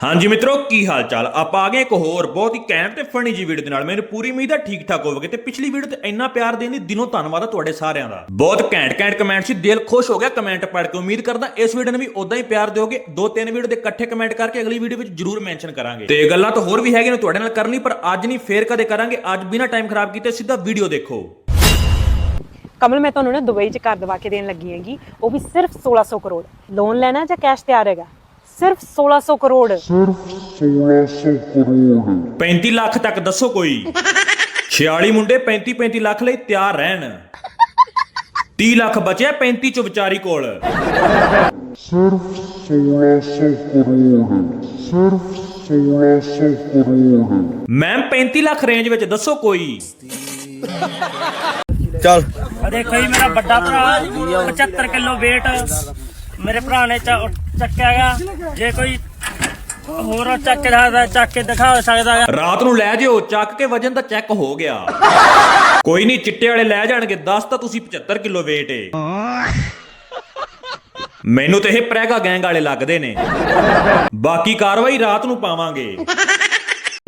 ਹਾਂਜੀ ਮਿੱਤਰੋ, ਕੀ ਹਾਲ ਚਾਲ ਆਪਾਂ ਆ ਗਏ ਇੱਕ ਹੋਰ ਬਹੁਤ ਹੀ ਘੈਂਟ ਤੇ ਫਨੀ ਜੀ ਵੀਡੀਓ ਦੇ ਨਾਲ। ਮੈਨੂੰ ਪੂਰੀ ਉਮੀਦ ਹੈ ਠੀਕ ਠਾਕ ਹੋਵੋਗੇ ਤੇ ਪਿਛਲੀ ਵੀਡੀਓ ਤੇ ਇੰਨਾ ਪਿਆਰ ਦੇਣ ਲਈ ਦਿਲੋਂ ਧੰਨਵਾਦ ਹੈ ਤੁਹਾਡੇ ਸਾਰਿਆਂ ਦਾ। ਬਹੁਤ ਘੈਂਟ ਘੈਂਟ ਕਮੈਂਟ ਸੀ, ਦਿਲ ਖੁਸ਼ ਹੋ ਗਿਆ ਕਮੈਂਟ ਪੜ੍ਹ ਕੇ। ਉਮੀਦ ਕਰਦਾ ਇਸ ਵੀਡੀਓ ਨੂੰ ਵੀ ਉਦਾਂ ਹੀ ਪਿਆਰ ਦਿਓਗੇ। ਦੋ ਤਿੰਨ ਵੀਡੀਓ ਦੇ ਇਕੱਠੇ ਕਮੈਂਟ ਕਰਕੇ ਅਗਲੀ ਵੀਡੀਓ ਵਿੱਚ ਜਰੂਰ ਮੈਂਸ਼ਨ ਕਰਾਂਗੇ। ਤੇ ਗੱਲਾਂ ਤਾਂ ਹੋਰ ਵੀ ਹੈਗੀਆਂ ਨੇ ਤੁਹਾਡੇ ਨਾਲ ਕਰਨੀ, ਪਰ ਅੱਜ ਨਹੀਂ, ਫੇਰ ਕਦੇ ਕਰਾਂਗੇ। ਅੱਜ ਬਿਨਾ ਟਾਈਮ ਖਰਾਬ ਕੀਤੇ ਸਿੱਧਾ ਵੀਡੀਓ ਦੇਖੋ। ਕਮਲ, ਮੈਂ ਤੁਹਾਨੂੰ ਨਾ ਦੁਬਈ ਚ ਘਰ ਦਵਾ ਕੇ ਦੇਣ ਲੱਗੀ ਹੈਗੀ। ਉਹ ਵੀ ਸਿਰਫ 1600 ਕਰੋੜ। ਲੋਨ ਲੈਣਾ ਜਾਂ ਕੈਸ਼ ਤਿਆਰ ਹੈਗਾ? ਸਿਰਫ 1600 ਕਰੋੜ। 35 ਲੱਖ ਤੱਕ ਦੱਸੋ ਕੋਈ। 46 ਮੁੰਡੇ 35 35 ਲੱਖ ਲਈ ਤਿਆਰ ਰਹਿਣ। 30 ਲੱਖ ਬਚਿਆ 35 ਚ ਵਿਚਾਰੀ ਕੋਲ। ਸਿਰਫ 1600 ਕਰੋੜ। ਸਿਰਫ 1600 ਕਰੋੜ। ਮੈਮ 35 ਲੱਖ ਰੇਂਜ ਵਿੱਚ ਦੱਸੋ ਕੋਈ। ਚੱਲ। ਆ ਦੇਖੋ ਜੀ ਮੇਰਾ ਵੱਡਾ ਭਰਾ 75 ਕਿਲੋ weight ਮੇਰੇ ਭਰਾ ਨੇ ਚ- ਚੱਕਿਆ ਜੇ ਕੋਈ ਹੋਰ ਚੱਕ ਕੇ ਦਿਖਾ ਚੱਕ ਕੇ ਦਿਖਾ ਸਕਦਾ ਗਾ ਰਾਤ ਨੂੰ ਲੈ ਜਿਓ, ਚੱਕ ਕੇ ਵਜਨ ਤਾਂ ਚੈੱਕ ਹੋ ਗਿਆ। ਕੋਈ ਨਹੀਂ, ਚਿੱਟੇ ਵਾਲੇ ਲੈ ਜਾਣਗੇ 10 ਤਾਂ ਤੁਸੀਂ 75 ਕਿਲੋ weight ਏ। ਮੈਨੂੰ ਤੇ ਇਹ ਪ੍ਰੈਗਾ ਗੈਂਗ ਵਾਲੇ ਲੱਗਦੇ ਨੇ। ਬਾਕੀ ਕਾਰਵਾਈ ਰਾਤ ਨੂੰ ਪਾਵਾਂਗੇ।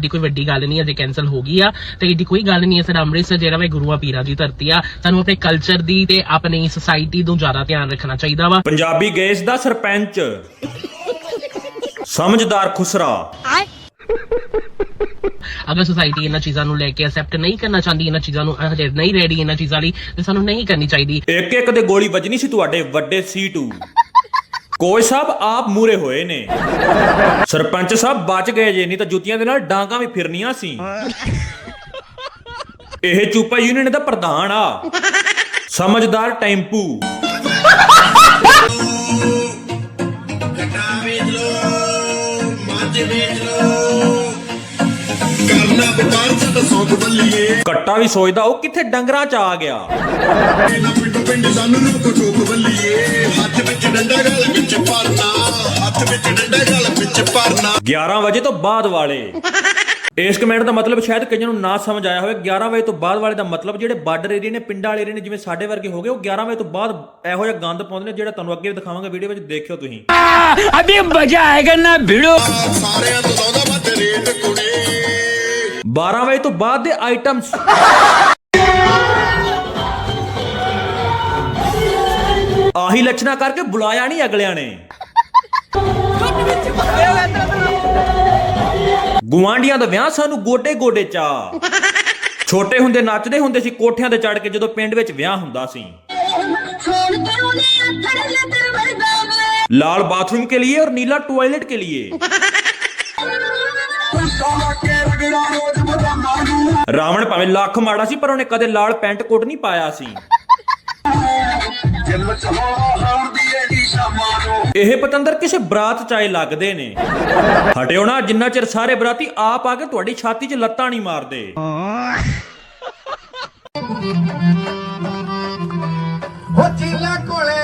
ਏਡੀ ਕੋਈ ਵੱਡੀ ਗੱਲ ਨਹੀਂ ਹੈ ਜੇ ਕੈਨਸਲ ਹੋ ਗਈ ਆ। ਤੇ ਏਡੀ ਕੋਈ ਗੱਲ ਨਹੀਂ ਹੈ ਸਾਡਾ ਅੰਮ੍ਰਿਤਸਰ ਜਿਹੜਾ ਵਾ ਗੁਰੂਆਂ ਪੀਰਾਂ ਦੀ ਧਰਤੀ ਆ। ਸਾਨੂੰ ਆਪਣੇ ਕਲਚਰ ਦੀ ਤੇ ਆਪਣੀ ਸੋਸਾਇਟੀ ਤੋਂ ਜ਼ਿਆਦਾ ਧਿਆਨ ਰੱਖਣਾ ਚਾਹੀਦਾ ਵਾ। ਪੰਜਾਬੀ ਗੇਸ ਦਾ ਸਰਪੰਚ। ਸਮਝਦਾਰ ਖੁਸਰਾ। ਅਗਰ ਸੋਸਾਇਟੀ ਇਹਨਾਂ ਚੀਜ਼ਾਂ ਨੂੰ ਲੈ ਕੇ ਅਸੈਪਟ ਨਹੀਂ ਕਰਨਾ ਚਾਹੁੰਦੀ ਇਹਨਾਂ ਚੀਜ਼ਾਂ ਨੂੰ ਹਜੇ ਨਹੀਂ ਰੈਡੀ ਇਹਨਾਂ ਚੀਜ਼ਾਂ ਲਈ ਤੇ ਸਾਨੂੰ ਨਹੀਂ ਕਰਨੀ ਚਾਹੀਦੀ। ਇੱਕ ਇੱਕ ਦੇ ਗੋਲੀ ਵੱਜਣੀ ਸੀ ਤੁਹਾਡੇ ਵੱਡੇ C2 ਕੋਚ ਸਾਹਿਬ, ਆਪ ਮੂਰੇ ਹੋਏ ਨੇ। ਸਰਪੰਚ ਸਾਹਿਬ, ਬਚ ਗਏ ਜੇ, ਨਹੀਂ ਤਾਂ ਜੁੱਤੀਆਂ ਦੇ ਨਾਲ ਡਾਂਗਾ ਵੀ ਫਿਰਨੀਆਂ ਸੀ। ਇਹ ਚੂਪਾ ਯੂਨੀਅਨ ਦਾ ਪ੍ਰਧਾਨ ਆ। ਸਮਝਦਾਰ ਟੈਂਪੂ। ਕਰਨਾ ਵਪਾਰ ਚ ਤਾਂ ਸੌਂਕ ਬੱਲੀਏ। ਕੱਟਾ ਵੀ ਸੋਚਦਾ ਉਹ ਕਿੱਥੇ ਡੰਗਰਾਂ ਚ ਆ ਗਿਆ? ਨਾ ਪਿੰਡ ਪਿੰਡ ਸਾਨੂੰ ਰੋਕ ਟੋਕ ਬੱਲੀਏ। ਹੱਥ ਵਿੱਚ ਡੰਡਾ ਗਲ ਵਿੱਚ ਭਰਨਾ ਹੱਥ ਵਿੱਚ ਡੰਡਾ ਗਲ ਵਿੱਚ ਭਰਨਾ। 11 ਵਜੇ ਤੋਂ ਬਾਅਦ ਵਾਲੇ। ਇਸ ਕਮੈਂਟ ਦਾ ਮਤਲਬ ਸ਼ਾਇਦ ਕਈਆਂ ਨੂੰ ਨਾ ਸਮਝ ਆਇਆ ਹੋਵੇ। 11 ਵਜੇ ਤੋਂ ਬਾਅਦ ਵਾਲੇ ਦਾ ਮਤਲਬ ਜਿਹੜੇ ਬਾਰਡਰ ਏਰੀਆ ਨੇ ਪਿੰਡਾਂ ਵਾਲੇ ਏਰੀਆ ਨੇ ਜਿਵੇਂ ਸਾਡੇ ਵਰਗੇ ਹੋ ਗਏ ਉਹ 11 ਵਜੇ ਤੋਂ ਬਾਅਦ ਇਹੋ ਜਿਹਾ ਗੰਦ ਪਾਉਂਦੇ ਨੇ ਜਿਹੜਾ ਤੁਹਾਨੂੰ ਅੱਗੇ ਵੀ ਦਿਖਾਵਾਂਗਾ ਵੀਡੀਓ ਵਿੱਚ ਦੇਖਿਓ ਤੁਸੀਂ। ਸਾਰਿਆਂ ਤੋਂ ਸੌਦਾ ਵੱਧ ਰੇਟ ਕੁੜੇ। 12 ਵਜੇ ਤੋਂ ਬਾਅਦ ਦੇ ਆਈਟਮਸ ਆਹੀ ਲੱਛਣਾ ਕਰਕੇ ਬੁਲਾਇਆ ਨਹੀਂ ਅਗਲਿਆਂ ਨੇ ਗੁਆਂਢੀਆਂ ਦਾ ਵਿਆਹ ਸਾਨੂੰ ਗੋਡੇ ਗੋਡੇ ਚਾ ਛੋਟੇ ਹੁੰਦੇ ਨੱਚਦੇ ਹੁੰਦੇ ਸੀ ਕੋਠਿਆਂ ਤੇ ਚੜ ਕੇ ਜਦੋਂ ਪਿੰਡ ਵਿੱਚ ਵਿਆਹ ਹੁੰਦਾ ਸੀ छोड़ कर उन्हें अत्थड़ लतर वर्गा में लाल बाथरूम के लिए और नीला टॉयलेट के लिए ਰਾਵਣ ਭਾਵੇਂ ਲੱਖ ਮਾੜਾ ਸੀ, ਪਰ ਉਹਨੇ ਕਦੇ ਲਾਲ ਪੈਂਟ ਕੋਟ ਨਹੀਂ ਪਾਇਆ ਸੀ। ਇਹ ਪਤੰਦਰ ਕਿਸੇ ਬਰਾਤ ਚਾਏ ਲੱਗਦੇ ਨੇ। ਹਟਿਓ ਨਾ, ਜਿੰਨਾ ਚਿਰ ਸਾਰੇ ਬਰਾਤੀ ਆਪ ਆ ਕੇ ਤੁਹਾਡੀ ਛਾਤੀ 'ਚ ਲੱਤਾਂ ਨਹੀਂ ਮਾਰਦੇ। ਹੋ ਚੀਲਾ ਕੋਲੇ,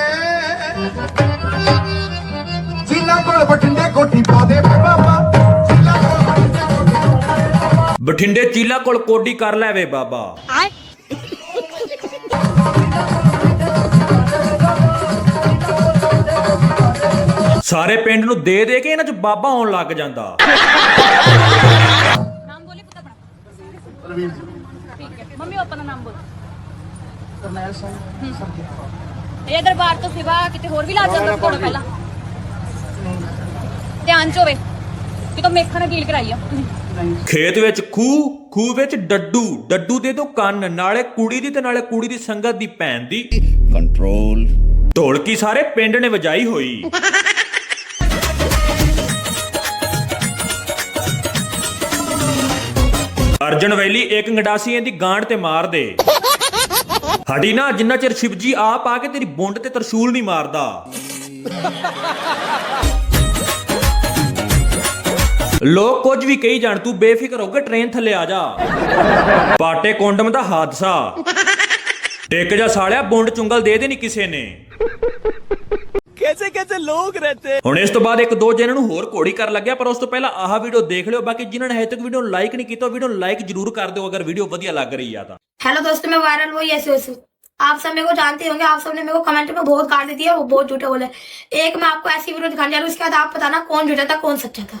ਚੀਲਾ ਕੋਲ ਬਠਿੰਡੇ ਕੋਠੀ ਪਾ ਬਠਿੰਡੇ ਚੀਲਾ ਕੋਲ ਕੋਡੀ ਕਰ ਲੈ ਬਾਬਾ। ਸਾਰੇ ਪਿੰਡ ਨੂੰ ਦੇ ਦੇ ਕੇ ਇਹਨਾਂ 'ਚ ਬਾਬਾ ਹੋਣ ਲੱਗ ਜਾਂਦਾ। ਨਾਮ ਬੋਲੇ ਪੁੱਤ ਆਪਣਾ। ਮੰਮੀ ਪਾਪਾ ਨਾਮ ਬੋਲ। ਕਰਨੈਲ ਸਿੰਘ। ਇਹ ਦਰਬਾਰ ਤੋਂ ਸਿਵਾ ਕਿਤੇ ਹੋਰ ਵੀ ਲਾ ਜਾਂਦਾ ਕੋਣ ਪਹਿਲਾਂ। ਧਿਆਨ ਚ ਹੋਵੇ। ਕਿਤੋਂ ਮੇਖਣ ਅਕੀਲ ਖੇਤ ਵਿੱਚ ਖੂਹ ਖੂਹ ਵਿੱਚ ਡੱਡੂ। ਡੱਡੂ ਦੇ ਦੋ ਕੰਨ ਨਾਲੇ ਕੁੜੀ ਦੀ ਤੇ ਨਾਲੇ ਕੁੜੀ ਦੀ ਸੰਗਤ ਦੀ ਭੈਣ ਦੀ। ਕੰਟਰੋਲ ਢੋਲਕੀ ਸਾਰੇ ਪਿੰਡ ਨੇ ਵਜਾਈ ਹੋਈ। ਅਰਜਨ ਵੈਲੀ ਇੱਕ ਗੰਡਾਸੀਆਂ ਦੀ ਗਾਂਡ ਤੇ ਮਾਰ ਦੇ। ਹਟੀ ਨਾ ਜਿੰਨਾ ਚਿਰ ਸ਼ਿਵਜੀ ਆਪ ਆ ਕੇ ਤੇਰੀ ਬੁੰਡ ਤੇ ਤਰਸ਼ੂਲ ਨਹੀਂ ਮਾਰਦਾ। ਲੋਕ ਕੁਝ ਵੀ ਕਹੀ ਜਾਣ ਤੂੰ ਬੇਫਿਕਰ ਹੋ ਕੇ ਟ੍ਰੇਨ ਥੱਲੇ ਆ ਜਾ ਪਾਟੇ ਕੋਂਡਮ ਦਾ ਹਾਦਸਾ ਟਿਕ ਜਾ ਸਾਲਿਆ ਬੁੰਡ ਚੁੰਗਲ ਦੇ ਦੇ ਨਹੀਂ ਕਿਸੇ ਨੇ ਕੈਸੇ ਕੈਸੇ ਲੋਕ ਰਹਤੇ ਹੁਣ ਇਸ ਤੋਂ ਬਾਅਦ ਇੱਕ ਦੋ ਜਣਾਂ ਨੂੰ ਹੋਰ ਘੋੜੀ ਕਰਨ ਲੱਗਿਆ ਪਰ ਉਸ ਤੋਂ ਪਹਿਲਾਂ ਆਹ ਵੀਡੀਓ ਦੇਖ ਲਿਓ ਬਾਕੀ ਜਿਨ੍ਹਾਂ ਨੇ ਹਜੇ ਤੱਕ ਵੀਡੀਓ ਨੂੰ ਲਾਈਕ ਨਹੀਂ ਕੀਤਾ ਵੀਡੀਓ ਨੂੰ ਲਾਈਕ ਜ਼ਰੂਰ ਕਰ ਦਿਓ ਅਗਰ ਵੀਡੀਓ ਵਧੀਆ ਲੱਗ ਰਹੀ ਆ ਤਾਂ हेलो दोस्तों मैं वायरल वही ऐसे वैसे आप सब मेरे को जानते होंगे आप सब ने मेरे को कमेंट में बहुत गाली दी है वो बहुत झूठे बोले एक मैं आपको ऐसी वीडियो दिखाने जा रही हूँ उसके बाद आप बताना कौन झूठा था कौन सच्चा था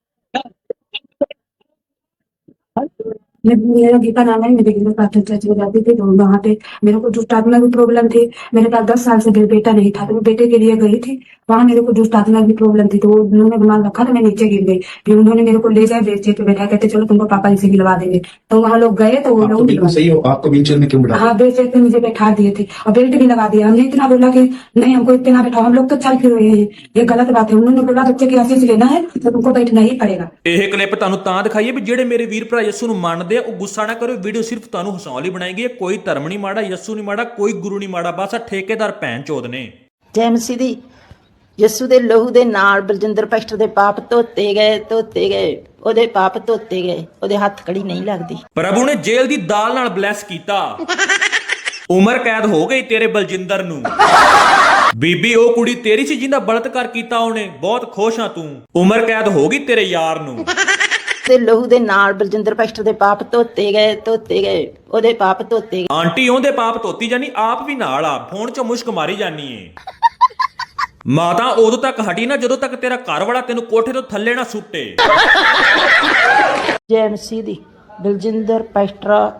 मेरा गीता नाम है मेरे घर पाठक चर्च में जाती थी तो वहाँ पे मेरे को दुष्ट आत्मा की प्रॉब्लम थी मेरे पास दस साल से मेरा बेटा नहीं था तो मैं बेटे के लिए गई थी वहाँ मेरे को दुष्ट आत्मा की प्रॉब्लम थी तो वो उन्होंने रुमाल रखा तो मैं नीचे गिर गई फिर उन्होंने मेरे को ले जाए बेचे पे बैठा कहते चलो तुमको पापा इसे गिलवा देंगे तो वहाँ लोग गए तो वो आप तो लोग बिल्कुल गिलवा- सही हो आपको व्हीलचेयर में क्यों बिठा हाँ बेचे पे मुझे बैठा दिए थे और बेल्ट भी लगा दिया हमने इतना बोला कि नहीं हमको इतना बैठाओ हम लोग तो चल फिर रहे हैं ये गलत बात है उन्होंने बोला बच्चे की आशीष लेना है तो तुमको बैठना ही पड़ेगा ਇਹ ਕਲਿੱਪ ਤੁਹਾਨੂੰ ਤਾਂ ਦਿਖਾਈਏ ਵੀ ਜਿਹੜੇ ਮੇਰੇ ਵੀਰ ਭਰਾ ਯਿਸੂ ਨੂੰ ਮੰਨਦੇ ਆ ਉਹ ਗੁੱਸਾ ਨਾ ਕਰੋ ਵੀਡੀਓ ਸਿਰਫ ਤੁਹਾਨੂੰ ਹਸਾਉਣ ਲਈ ਬਣਾਈ ਗਈ ਹੈ। ਕੋਈ ਧਰਮ ਨਹੀਂ ਮਾੜਾ ਯਿਸੂ ਨਹੀਂ ਮਾੜਾ ਕੋਈ ਗੁਰੂ ਨਹੀਂ ਮਾੜਾ ਬਸ ਆ ਠੇਕੇਦਾਰ ਭੈਣ ਚੋਦ ਨੇ। ਜੈਮਸੀ ਦੀ ਯਿਸੂ ਦੇ ਲਹੂ ਦੇ ਨਾਲ ਬਲਜਿੰਦਰ ਪਾਸਟਰ ਦੇ ਪਾਪ ਧੋਤੇ ਗਏ ਧੋਤੇ ਗਏ ਉਹਦੇ ਪਾਪ ਧੋਤੇ ਗਏ ਉਹਦੇ ਹੱਥ ਕੜੀ ਨਹੀਂ ਲੱਗਦੀ। ਪ੍ਰਭੂ ਨੇ ਜੇਲ੍ਹ ਦੀ ਦਾਲ ਨਾਲ ਬਲੈਸ ਕੀਤਾ। ਉਮਰ ਕੈਦ ਹੋ ਗਈ ਤੇਰੇ ਬਲਜਿੰਦਰ ਨੂੰ। ਬੀਬੀ ਉਹ ਕੁੜੀ ਤੇਰੀ ਸੀ ਜਿੰਦਾ ਬਲਤਕਾਰ ਕੀਤਾ ਉਹਨੇ ਬਹੁਤ ਖੁਸ਼ ਹਾਂ ਤੂੰ। ਉਮਰ ਕੈਦ ਹੋ ਗਈ ਤੇਰੇ ਯਾਰ ਨੂੰ। ਤੇ ਲਹੂ ਦੇ ਨਾਲ ਬਲਜਿੰਦਰ ਪਾਸਟਰ ਦੇ ਪਾਪ ਧੋਤੇ ਗਏ ਧੋਤੇ ਗਏ ਉਹਦੇ ਪਾਪ ਧੋਤੇ ਗਏ। ਆਂਟੀ ਉਹਦੇ ਪਾਪ ਧੋਤੀ ਜਾਨੀ ਆਪ ਵੀ ਨਾਲ ਆ ਫੋਨ 'ਚ ਮੁਸ਼ਕ ਮਾਰੀ ਜਾਨੀ ਏ। ਮਾਤਾ ਉਦੋਂ ਤੱਕ ਹਟੀ ਨਾ ਜਦੋਂ ਤੱਕ ਤੇਰਾ ਘਰ ਵਾਲਾ ਤੈਨੂੰ ਕੋਠੇ ਤੋਂ ਥੱਲੇ ਨਾ ਸੁੱਟੇ। ਜੈਮਸੀ ਦੀ ਬਲਜਿੰਦਰ ਪਾਸਟਰ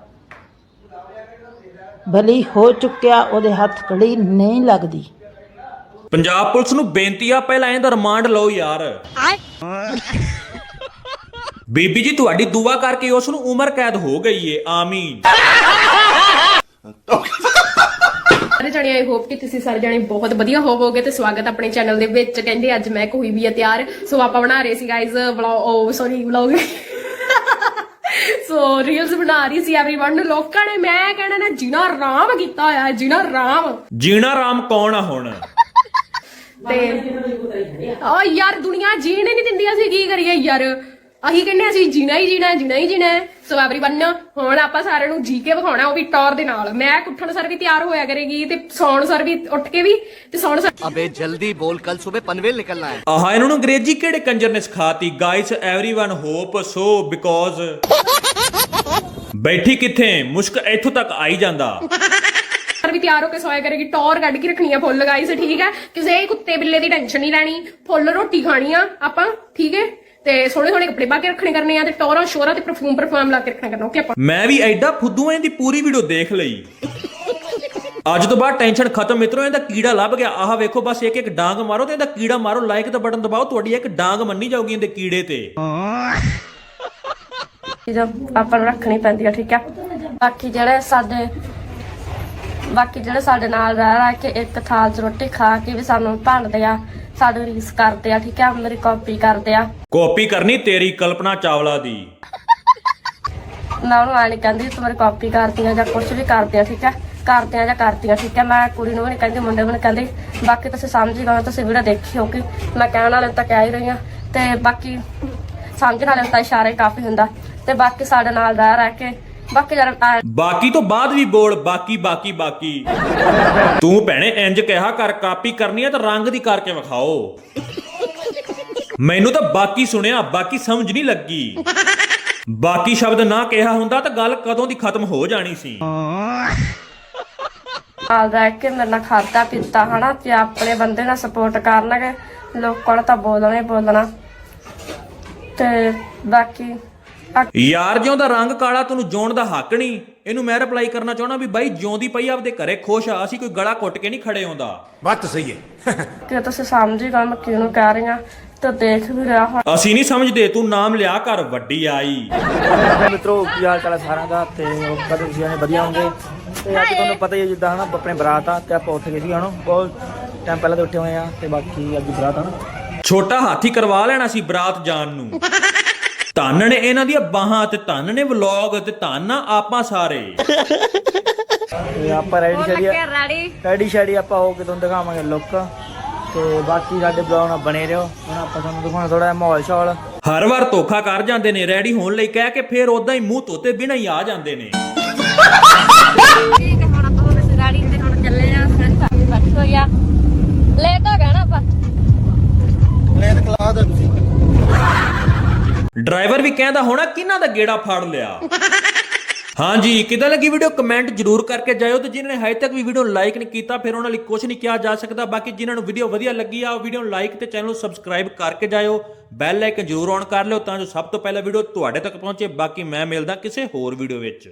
ਭਲੀ ਹੋ ਚੁੱਕਿਆ ਉਹਦੇ ਹੱਥ ਕੜੀ ਨਹੀਂ ਲੱਗਦੀ। ਪੰਜਾਬ ਪੁਲਿਸ ਨੂੰ ਬੇਨਤੀ ਆ ਪਹਿਲਾਂ ਇਹਦਾ ਰਿਮਾਂਡ ਲਓ ਯਾਰ। ਬੀਬੀ ਜੀ ਤੁਹਾਡੀ ਦੁਆ ਕਰਕੇ ਉਸ ਨੂੰ ਉਮਰ ਕੈਦ ਹੋ ਗਈ ਏ ਆਮੀਨ ਸਾਰੇ ਜਣੇ ਆਈ ਹੋਪ ਕਿ ਤੁਸੀਂ ਸਾਰੇ ਜਣੇ ਬਹੁਤ ਵਧੀਆ ਹੋਵੋਗੇ ਤੇ ਸਵਾਗਤ ਆਪਣੇ ਚੈਨਲ ਦੇ ਵਿੱਚ ਕਹਿੰਦੇ ਅੱਜ ਮੈਂ ਕੋਈ ਵੀ ਆ ਤਿਆਰ ਸੋ ਆਪਾਂ ਬਣਾ ਰਹੇ ਸੀ ਗਾਇਜ਼ ਵਲੌਗ ਉਹ ਸੌਰੀ ਵਲੌਗ ਸੋ ਰੀਲਸ ਬਣਾ ਰਹੀ ਸੀ एवरीवन ਲੋਕਾਂ ਨੇ ਮੈਂ ਕਹਿਣਾ ਨਾ ਜਿਨਾ ਰਾਮ ਕੀਤਾ ਹੋਇਆ ਹੈ, ਜਿਨਾ ਰਾਮ ਜੀਣਾ ਰਾਮ ਕੌਣ ਆ ਹੁਣ ਤੇ ਓ ਯਾਰ ਦੁਨੀਆ ਜੀਣ ਹੀ ਨਹੀਂ ਦਿੰਦੀ ਅਸੀਂ ਕੀ ਕਰੀਏ ਯਾਰ ਅਸੀਂ ਕਹਿੰਦੇ ਅਸੀਂ ਜੀਣਾ ਹੀ ਜੀਣਾ ਹੈ, ਜੀਣਾ ਹੀ ਜੀਣਾ ਹੈ। ਸੋ एवरीवन ਹੁਣ ਆਪਾਂ ਸਾਰਿਆਂ ਨੂੰ ਜੀ ਕੇ ਵਿਖਾਉਣਾ ਉਹ ਵੀ ਟੌਰ ਦੇ ਨਾਲ ਮੈਂ ਉੱਠਣ ਸਰ ਵੀ ਤਿਆਰ ਹੋਇਆ ਕਰੇਗੀ ਤੇ ਸੌਣ ਸਰ ਵੀ ਉੱਠ ਕੇ ਵੀ ਤੇ ਸੌਣ ਸਰ अबे जल्दी बोल कल सुबह पनवेल निकलना है ਆਹ ਇਹਨਾਂ ਨੂੰ ਅੰਗਰੇਜ਼ੀ ਕਿਹੜੇ ਕੰਜਰ ਨੇ ਸਿਖਾਤੀ guys everyone hope so because ਬੈਠੀ ਕਿੱਥੇ ਮੁਸ਼ਕ ਇੱਥੋਂ ਤੱਕ ਆਈ ਜਾਂਦਾ ਸਰ ਵੀ ਤਿਆਰ ਹੋ ਕੇ ਸੋਇਆ ਕਰੇਗੀ ਟੌਰ ਕੱਢ ਕੇ ਰੱਖਣੀ ਆ ਫੁੱਲ ਗਾਈ ਸੇ ਠੀਕ ਹੈ ਕਿਸੇ ਕੁੱਤੇ ਬਿੱਲੇ ਦੀ ਟੈਨਸ਼ਨ ਨਹੀਂ ਲੈਣੀ ਫੁੱਲ ਰੋਟੀ ਖਾਣੀ ਆ ਆਪਾਂ ਠੀਕ ਹੈ ਤੇ ਸੋਹਣੇ ਸੋਹਣੇ ਕੱਪੜੇ ਪਾ ਕੇ ਰੱਖਣੇ ਕਰਨੇ ਆ ਤੇ ਟੌਰਾਂ ਸ਼ੋਰਾਂ ਤੇ ਪਰਫਿਊਮ ਪਰਫਿਊਮ ਲਾ ਕੇ ਰੱਖਣਾ ਕਰਨਾ ਓਕੇ ਆਪਾਂ? ਮੈਂ ਵੀ ਐਡਾ ਫੁੱਦੂ ਆਂ ਦੀ ਪੂਰੀ ਵੀਡੀਓ ਦੇਖ ਲਈ। ਅੱਜ ਤੋਂ ਬਾਅਦ ਟੈਨਸ਼ਨ ਖਤਮ ਮਿੱਤਰੋ ਇਹਦਾ ਕੀੜਾ ਲੱਭ ਗਿਆ। ਆਹ ਵੇਖੋ ਬਸ ਇੱਕ ਇੱਕ ਡਾਂਗ ਮਾਰੋ ਤੇ ਇਹਦਾ ਕੀੜਾ ਮਾਰੋ। ਲਾਈਕ ਦਾ ਬਟਨ ਦਬਾਓ ਤੁਹਾਡੀ ਇੱਕ ਡਾਂਗ ਮੰਨੀ ਜਾਊਗੀ ਇਹਦੇ ਕੀੜੇ ਤੇ। ਚੀਜ਼ਾਂ ਆਪਾਂ ਨੂੰ ਰੱਖਣੀ ਪੈਂਦੀ ਆ ਠੀਕ ਆ? ਬਾਕੀ ਜਿਹੜੇ ਸਾਡੇ ਬਾਕੀ ਜਿਹੜੇ ਸਾਡੇ ਨਾਲ ਰਹਿ ਰਹਿ ਕੇ ਇੱਕ ਥਾਲ 'ਚ ਰੋਟੀ ਖਾ ਕੇ ਵੀ ਸਾਨੂੰ ਭੰਡਦੇ ਆ ਸਾਨੂੰ ਰੀਸ ਕਰਦੇ ਆ ਠੀਕ ਆ? ਮੇਰੀ ਕਾਪੀ ਕਰਦੇ ਆ। ਕਾਪੀ ਕਰਨੀ ਤੇਰੀ ਕਲਪਨਾ ਚਾਵਲਾ ਦੀ। ਮੈਂ ਉਹਨੂੰ ਆਣੀ ਕਹਿੰਦੀ ਤੂੰ ਮੇਰੀ ਕਾਪੀ ਕਰਦੀ ਆ ਜਾਂ ਕੁਝ ਵੀ ਕਰਦੀ ਆ ਠੀਕ ਆ? ਕਰਦੇ ਆ ਜਾਂ ਕਰਦੀ ਆ ਠੀਕ ਆ? ਮੈਂ ਕੁੜੀ ਨੂੰ ਵੀ ਨਹੀਂ ਕਹਿੰਦੀ ਮੁੰਡੇ ਨੂੰ ਨਹੀਂ ਕਹਿੰਦੀ। ਬਾਕੀ ਤੁਸੀਂ ਸਮਝ ਹੀ ਗਏ ਤੁਸੀਂ ਵੀਡੀਓ ਦੇਖੀ ਹੋਗੀ ਮੈਂ ਕਹਿਣ ਵਾਲੇ ਤਾਂ ਕਹਿ ਹੀ ਰਹੀ ਆ। ਤੇ ਬਾਕੀ ਸਮਝਣ ਵਾਲੇ ਤਾਂ ਇਸ਼ਾਰੇ ਕਾਫੀ ਹੁੰਦਾ। ਤੇ ਬਾਕੀ ਸਾਡੇ ਨਾਲ ਰਹਿ ਰਹਿ ਕੇ ਬਾਕੀ ਜਦ ਬਾਕੀ ਤੋਂ ਬਾਅਦ ਵੀ ਬੋਲ ਬਾਕੀ ਬਾਕੀ ਬਾਕੀ। ਤੂੰ ਭੈਣੇ ਇੰਜ ਕਿਹਾ ਕਰ ਕਾਪੀ ਕਰਨੀ ਹੈ ਤਾਂ ਰੰਗ ਦੀ ਕਰਕੇ ਵਿਖਾਓ। ਮੈਨੂੰ ਤਾਂ ਬਾਕੀ ਸੁਣਿਆ ਬਾਕੀ ਸਮਝ ਨਹੀਂ ਲੱਗੀ। ਬਾਕੀ ਸ਼ਬਦ ਨਾ ਕਿਹਾ ਹੁੰਦਾ ਤਾਂ ਗੱਲ ਕਦੋਂ ਦੀ ਖਤਮ ਹੋ ਜਾਣੀ ਸੀ। ਰਹਿ ਕੇ ਮੇਰੇ ਨਾਲ ਖਾਦਾ ਪੀਤਾ ਹਨਾ ਤੇ ਆਪਣੇ ਬੰਦੇ ਨਾਲ ਸਪੋਰਟ ਕਰਨਗੇ ਲੋਕਾਂ ਨੇ ਤਾਂ ਬੋਲਣਾ ਹੀ ਬੋਲਣਾ। ਤੇ ਬਾਕੀ ਯਾਰ ਜਿਉਂ ਦਾ ਰੰਗ ਕਾਲਾ ਤੈਨੂੰ ਜੋਣ ਦਾ ਹੱਕ ਨਹੀਂ ਇਹਨੂੰ ਮੈਂ ਰਿਪਲਾਈ ਕਰਨਾ ਚਾਹਣਾ ਵੀ ਬਾਈ ਜਿਉਂਦੀ ਪਈ ਆਪਦੇ ਘਰੇ ਖੁਸ਼ ਆ ਅਸੀਂ ਕੋਈ ਗਲਾ ਘੁੱਟ ਕੇ ਨਹੀਂ ਖੜੇ ਆਉਂਦਾ। ਬੱਤ ਸਹੀ ਹੈ। ਕਿ ਤੁਸੀਂ ਸਮਝੀ ਗੱਲ ਮੈਂ ਕਿਹਨੂੰ ਕਹਿ ਰਹੀ ਆ ਤਾਂ ਦੇਖ ਵੀ ਰਿਹਾ ਹਾਂ ਅਸੀਂ ਨਹੀਂ ਸਮਝਦੇ ਤੂੰ ਨਾਮ ਲਿਆ ਕਰ ਵੱਡੀ ਆਈ। ਮਿੱਤਰੋ ਕੀ ਹਾਲ ਚਾਲ ਸਾਰਿਆਂ ਦਾ? ਤੇ ਕਦੇ ਤੁਸੀਂ ਆਨੇ ਵਧੀਆ ਹੋਗੇ ਤੇ ਅੱਜ ਤੁਹਾਨੂੰ ਪਤਾ ਹੀ ਜਿੱਦਾਂ ਹਨਾ ਆਪਣੇ ਬਰਾਤ ਆ ਤੇ ਆਪਾਂ ਉੱਠ ਗਏ ਸੀ ਹਣਾ ਬਹੁਤ ਟਾਈਮ ਪਹਿਲਾਂ ਤੋਂ ਉੱਠੇ ਹੋਏ ਆ ਤੇ ਬਾਕੀ ਅੱਜ ਬਰਾਤ ਆ ਛੋਟਾ ਹਾਥੀ ਕਰਵਾ ਲੈਣਾ ਸੀ ਬਰਾਤ ਜਾਣ ਨੂੰ। ਧੰਨ ਨੇ ਇਹਨਾਂ ਦੀਆਂ ਬਾਹਾਂ ਤੇ ਧੰਨ ਨੇ ਵਲੌਗ ਤੇ ਧੰਨ ਆ ਆਪਾਂ ਸਾਰੇ। ਤੇ ਆਪਾਂ ਰੈਡੀ ਸ਼ੈਡੀ ਰੈਡੀ ਸ਼ੈਡੀ ਆਪਾਂ ਹੋ ਕੇ ਤੁਹਾਨੂੰ ਦਿਖਾਵਾਂਗੇ ਲੁੱਕ ਤੇ ਬਾਕੀ ਸਾਡੇ ਬਲੌਗ ਨਾਲ ਬਣੇ ਰਹੋ। ਹੁਣ ਆਪਾਂ ਤੁਹਾਨੂੰ ਦਿਖਾਉਣਾ ਥੋੜਾ ਜਿਹਾ ਮਾਹੌਲ ਸ਼ੌਲ ਹਰ ਵਾਰ ਧੋਖਾ ਕਰ ਜਾਂਦੇ ਨੇ ਰੈਡੀ ਹੋਣ ਲਈ ਕਹਿ ਕੇ ਫੇਰ ਉਦਾਂ ਹੀ ਮੂੰਹ ਧੋਤੇ ਬਿਨਾਂ ਹੀ ਆ ਜਾਂਦੇ ਨੇ। ਠੀਕ ਹੈ ਹੁਣ ਆਪਾਂ ਹੁਣ ਗਾੜੀ ਤੇ ਹੁਣ ਚੱਲੇ ਆ ਫਿਰ ਬੈਠੋ ਹੋਇਆ ਲੈ ਤਾਂ ਗਾਣਾ ਆਪਾਂ। ਡਰਾਈਵਰ ਵੀ ਕਹਿੰਦਾ ਹੋਣਾ ਕਿਹਨਾਂ ਦਾ ਗੇੜਾ ਫੜ ਲਿਆ? ਹਾਂਜੀ, ਕਿਦਾਂ ਲੱਗੀ ਵੀਡੀਓ ਕਮੈਂਟ ਜਰੂਰ ਕਰਕੇ ਜਾਇਓ ਤੇ ਜਿਨ੍ਹਾਂ ਨੇ ਹਜੇ ਤੱਕ ਵੀ ਵੀਡੀਓ ਲਾਈਕ ਨਹੀਂ ਕੀਤਾ, ਫਿਰ ਉਹਨਾਂ ਲਈ ਕੁਝ ਨਹੀਂ ਕਿਹਾ ਜਾ ਸਕਦਾ। ਬਾਕੀ ਜਿਨ੍ਹਾਂ ਨੂੰ ਵੀਡੀਓ ਵਧੀਆ ਲੱਗੀ ਆ, ਉਹ ਵੀਡੀਓ ਨੂੰ ਲਾਈਕ ਤੇ ਚੈਨਲ ਨੂੰ ਸਬਸਕ੍ਰਾਈਬ ਕਰਕੇ ਜਾਇਓ। ਬੈਲ ਆਈਕਨ ਜਰੂਰ ਔਨ ਕਰ ਲਿਓ ਤਾਂ ਜੋ ਸਭ ਤੋਂ ਪਹਿਲਾਂ ਵੀਡੀਓ ਤੁਹਾਡੇ ਤੱਕ ਪਹੁੰਚੇ। ਬਾਕੀ ਮੈਂ ਮਿਲਦਾ ਕਿਸੇ ਹੋਰ ਵੀਡੀਓ ਵਿੱਚ।